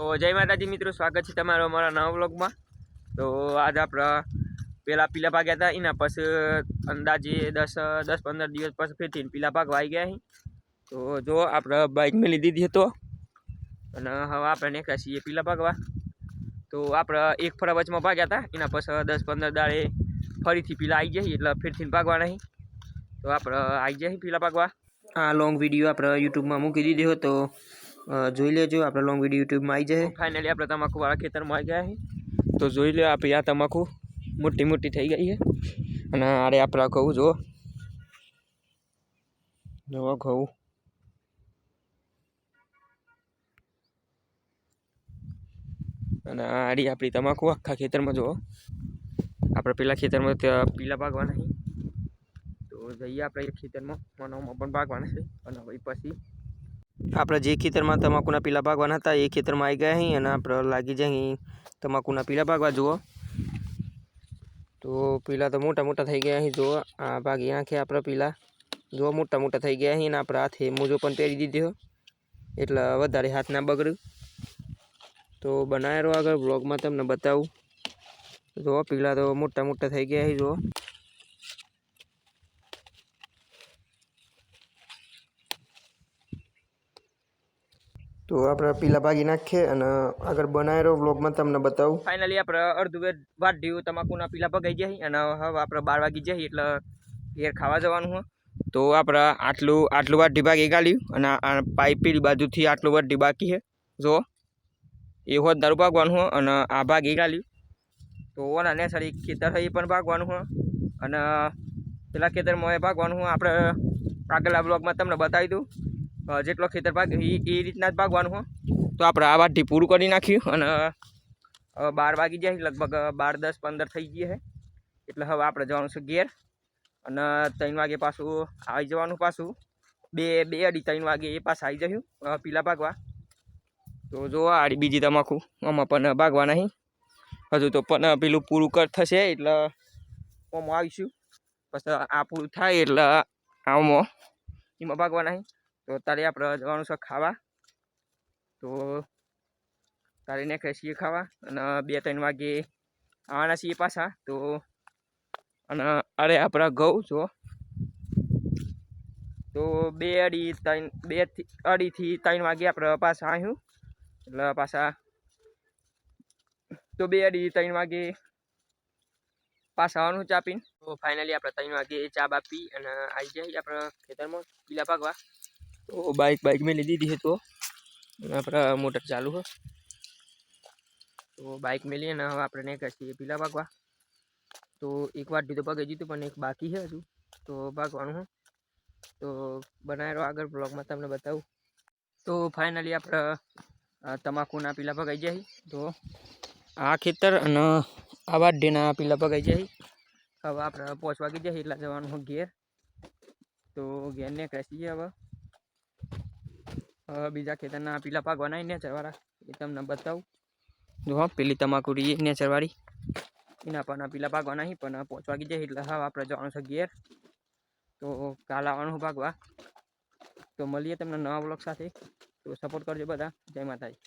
તો જય માતાજી મિત્રો, સ્વાગત છે તમારો અમારા નવા વ્લોગમાં. તો આજ આપણે પહેલાં પીલા પાક્યા હતા, એના પછી અંદાજે દસ દસ પંદર દિવસ પછી ફેરથી પીલા પાક વાઈ ગયા તો જો આપણે બાઇક લીધી દીધી હતો અને હવે આપણે નીકળ્યા છીએ પીલા પાકવા તો આપણે એક ફરા વચમાં પાક્યા હતા, એના પછી દસ પંદર દાડે ફરીથી પીલા આવી જઈએ એટલે ફેરથી પાકવા નહીં તો આપણે આવી જઈએ પીલા પાકવા આ લોંગ વીડિયો આપણે યુટ્યુબમાં મૂકી દીધો તો જોઈ લેજો, આપણે લોંગ વીડિયો યુટ્યુબમાં આવી જાય. ફાઇનલી આપણે તમાકુ વાળા ખેતરમાં આવી ગયા છે. તો જોઈ લો આપણે આ તમાકુ મોટી મોટી થઈ ગઈ છે. અને આરે આપણે ઘઉં, જુઓ. જુઓ ઘઉં. અને આ આડી આપણી તમાકુ આખા ખેતરમાં, જુઓ. આપણે પેલા ખેતરમાં પીલા ભાગવાના છે. તો જઈએ આપણે ખેતરમાં મનાવમાં પણ ભાગવાના છે. અને પછી આપણે જે ખેતરમાં તમાકુના પીલા પાકવાના હતા એ ખેતરમાં આવી ગયા અહીં અને આપણે લાગી જાય અહીં તમાકુના પીલા પાકવા જુઓ તો પીલા તો મોટા મોટા થઈ ગયા અહીં જુઓ આ ભાગી આંખે આપણે પીલા જુઓ મોટા મોટા થઈ ગયા અહીં અને આપણે હાથે મોજો પણ પહેરી દીધો એટલે વધારે હાથ ના બગડ્યું તો બનાવેલો આગળ બ્લોગમાં તમને બતાવું જુઓ પીલા તો મોટા મોટા થઈ ગયા અહીં જુઓ તો આપણે પીલા ભાગી નાખીએ અને આગળ બનાવેલો વ્લોગમાં તમને બતાવું. ફાઇનલી આપણે અડધું વેટ વાઢ્યું તમાકુના પીલા ભગાઈ જાય અને હવે આપણે બાર વાગી જઈએ એટલે ઘેર ખાવા જવાનું હોય તો આપણે આટલું આટલું વાઢી ભાગી ગાળ્યું અને પાઇપ પીલી બાજુથી આટલું વાઢી બાકી છે જો, એ હોત દારૂ ભાગવાનું હોય અને આ ભાગી ગાળ્યું. તો ઓના નેસરી ખેતર હોય એ પણ ભાગવાનું હોય અને પેલા ખેતરમાં એ ભાગવાનું હોય આપણે આગળના બ્લોગમાં તમને બતાવી દઉં. જેટલો ખેતર ભાગ એ એ રીતના જ ભાગવાનું હોય તો આપણે આ વાટથી પૂરું કરી નાખ્યું અને બાર વાગી જાય લગભગ બાર દસ પંદર થઈ ગઈ છે. એટલે હવે આપણે જવાનું છે ઘેર અને ત્રણ વાગે પાછું આવી જવાનું પાછું. બે બે અઢી ત્રણ વાગે એ પાછા આવી જશું પીલા ભાગવા. તો જો આડી બીજી તમાકુ આમાં પણ ભાગવા નહીં. હજુ તો પણ પેલું પૂરું કર થશે, એટલે આમાં આવીશું. પછી આ પૂરું થાય, એટલે આમાં એમાં ભાગવા નહીં. તો તારે આપણે જવાનું છે ખાવા. તો તારે નીકળે છીએ ખાવા અને બે ત્રણ વાગે આવવાના છીએ પાછા. તો અને અરે આપણા ઘઉં જો. તો બે અઢી ત્રણ, બે અઢીથી ત્રણ વાગે આપણે પાછા આવ્યું એટલે પાછા તો બે અઢી ત્રણ વાગે પાછા આવવાનું ચા પીને. તો ફાઇનલી આપણે ત્રણ વાગે ચા બાપી અને આવી જાય આપણે ખેતરમાં પીલા પાકવા તો બાઇક બાઇક મેં લીધી હતી તો. આપણા મોટર ચાલુ હો. તો બાઇક મેલીએ ને હવે આપણે નહીં છીએ પીલા ભાગવા. તો એક વાર તો પગે જીતું પણ એક બાકી છે હજુ. તો ભાગવાનું છે તો બનાવેલો આગળ બ્લોગમાં તમને બતાવું. તો ફાઇનલી આપણે તમાકુના પીલા પગાઈ જાય તો આ ખેતર અને આ વાઢીના પીલા પગાઈ જાય હવે આપણે પહોંચવા વાગી જાય એટલા જવાનું ઘેર. તો ઘેરને હવે હવે. બીજા ખેતરના પીલા પાક બનાવીને નેચરવાળા એ તમને બતાવું. જો પેલી તમાકુ રહી નેચરવાળી એના પણ પીલા પાક બનાવી, પણ પહોંચવા ગઈ જાય એટલે હા આપણે જવાનું છે ઘેર. તો કાલ આવવાનું ભાગવા. તો મળીએ તમને નવા બ્લોગ સાથે. તો સપોર્ટ કરજો બધા. જય માતાજી.